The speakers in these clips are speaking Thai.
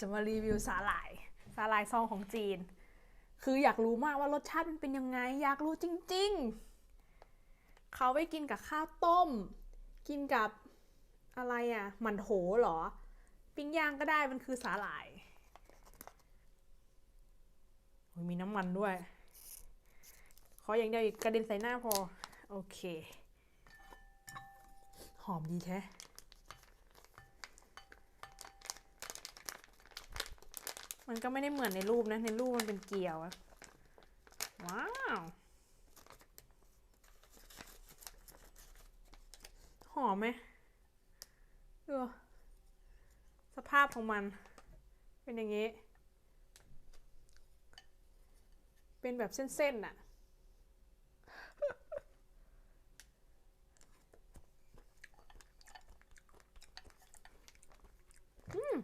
จะมารีวิวสาหร่าย สาหร่ายซองของจีน คืออยากรู้มากว่ารสชาติมันเป็นยังไง อยากรู้จริง ๆ เขาไปกินกับข้าวต้ม กินกับอะไรอะหมันโถหรอ ปิ้งย่างก็ได้มันคือสาหร่าย มีน้ำมันด้วย ขออย่างเดียวกกระเด็นใส่หน้าพอ โอเค หอมดีแท้ มันก็ไม่ได้เหมือนในรูปนะ ในรูปมันเป็นเกลียวอะว้าว หอมไหมเออสภาพของมัน เป็นอย่างนี้ เป็นแบบเส้นๆน่ะ อืม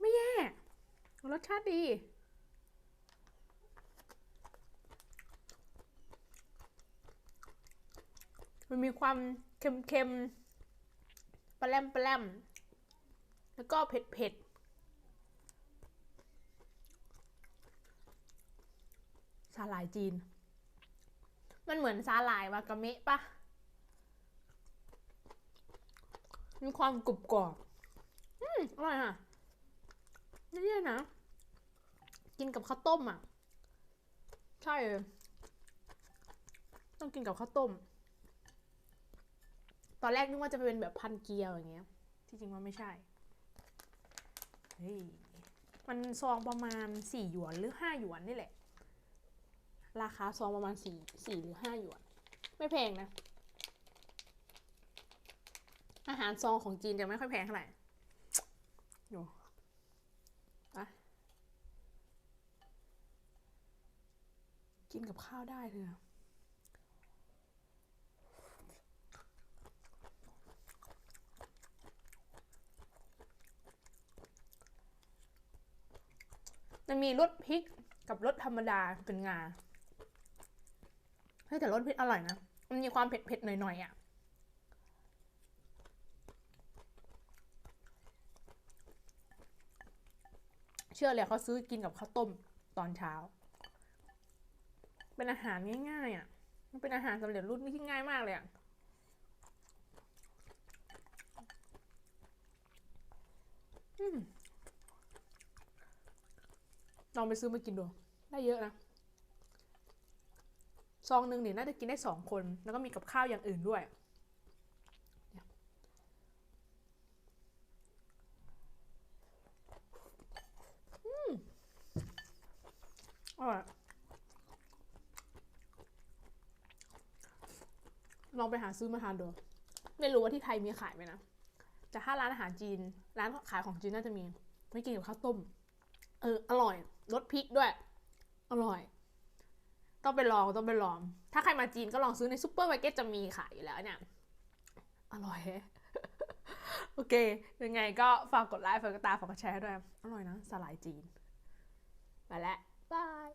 ไม่แย่ รสชาติดี มันมีความเค็มๆปลาแรมปลาแรมแล้วก็เผ็ดเผ็ดๆสาหร่ายจีน มันเหมือนสาหร่ายวากาเมะปะมีความกรุบกรอบ อืม อร่อยค่ะนี่นะ กินกับข้าวต้มอะ ใช่เลยต้องกินกับข้าวต้ม ตอนแรกนึกว่าจะเป็นแบบพันเกียวอย่างเงี้ย ที่จริงมันไม่ใช่ เฮ้ย มันซองประมาณสี่หยวนหรือห้าหยวนนี่แหละ ราคาซองประมาณสี่สี่หรือห้าหยวน ไม่แพงนะ อาหารซองของจีนจะไม่ค่อยแพงเท่าไหร่อยู่อะ กินกับข้าวได้เลยอะมันมีรสพริกกับรสธรรมดาเป็นงาเฮ้แต่รสพริกอร่อยนะ มันมีความเผ็ดๆหน่อยๆอะเชื่อเลยเขาซื้อกินกับข้าวต้มตอนเช้า เป็นอาหารง่ายๆอะ มันเป็นอาหารสำเร็จรูปที่ง่ายมากเลยอะ ลองไปซื้อมากินดู ได้เยอะนะ ซองหนึ่งเนี่ยน่าจะกินได้สองคน แล้วก็มีกับข้าวอย่างอื่นด้วยเนี่ยอืมอร่อย ลองไปหาซื้อมาทานดู ไม่รู้ว่าที่ไทยมีขายไหมนะ แต่ถ้าร้านอาหารจีน ร้านขายของจีนน่าจะมี ไม่กินกับข้าวต้ม เออ อร่อย รสพริกด้วย อร่อย ต้องไปลอง ต้องไปลอง ถ้าใครมาจีนก็ลองซื้อในซูเปอร์มาร์เก็ตจะมีขายอยู่แล้วเนี่ย อร่อย โอเค ยังไงก็ฝากกดไลค์ ฝากกดตามฝากกดแชร์ด้วย อร่อยนะ สลายจีน ไปแล้วบาย